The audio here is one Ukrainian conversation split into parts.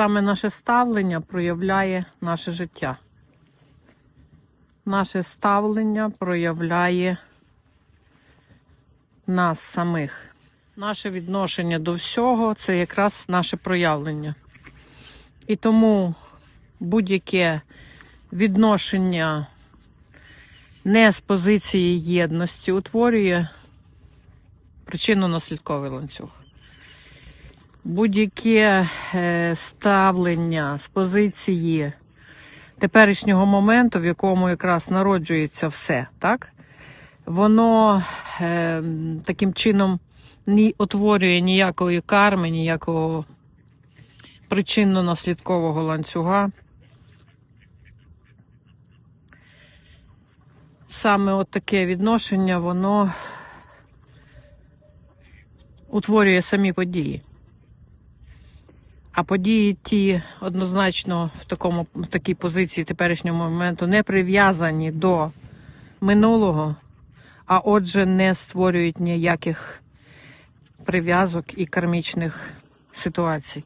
саме наше ставлення проявляє наше життя. Наше ставлення проявляє нас самих. Наше відношення до всього це якраз наше проявлення. І тому будь-яке відношення не з позиції єдності утворює причинно-наслідковий ланцюг. Будь-яке е, ставлення з позиції теперішнього моменту, в якому якраз народжується все, так? Воно е, таким чином не утворює ніякої карми, ніякого причинно-наслідкового ланцюга. Саме от таке відношення, воно утворює самі події. А події ті однозначно в, такому, в такій позиції теперішнього моменту не прив'язані до минулого, а отже, не створюють ніяких прив'язок і кармічних ситуацій.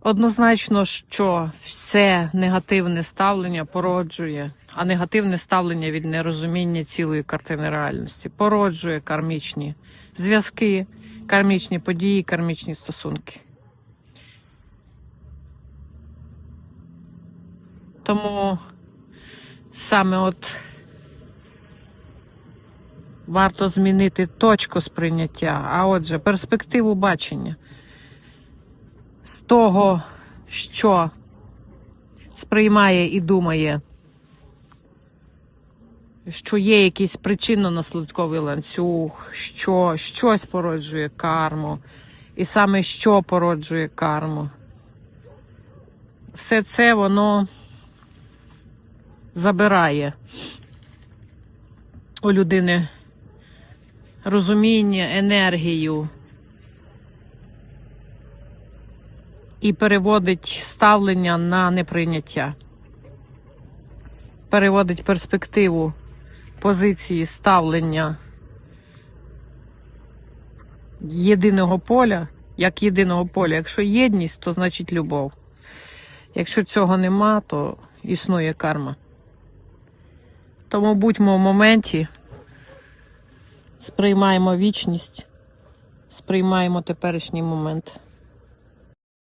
Однозначно, що все негативне ставлення породжує, а негативне ставлення від нерозуміння цілої картини реальності породжує кармічні зв'язки, кармічні події, кармічні стосунки. Тому саме от варто змінити точку сприйняття, а отже, перспективу бачення з того, що сприймає і думає, що є якийсь причинно-наслідковий ланцюг, що щось породжує карму, і саме що породжує карму. Все це воно забирає у людини розуміння, енергію. і переводить ставлення на неприйняття. Переводить перспективу позиції ставлення єдиного поля, як єдиного поля. Якщо єдність, то значить любов. Якщо цього нема, то існує карма. Тому будьмо в моменті, сприймаємо вічність, сприймаємо теперішній момент.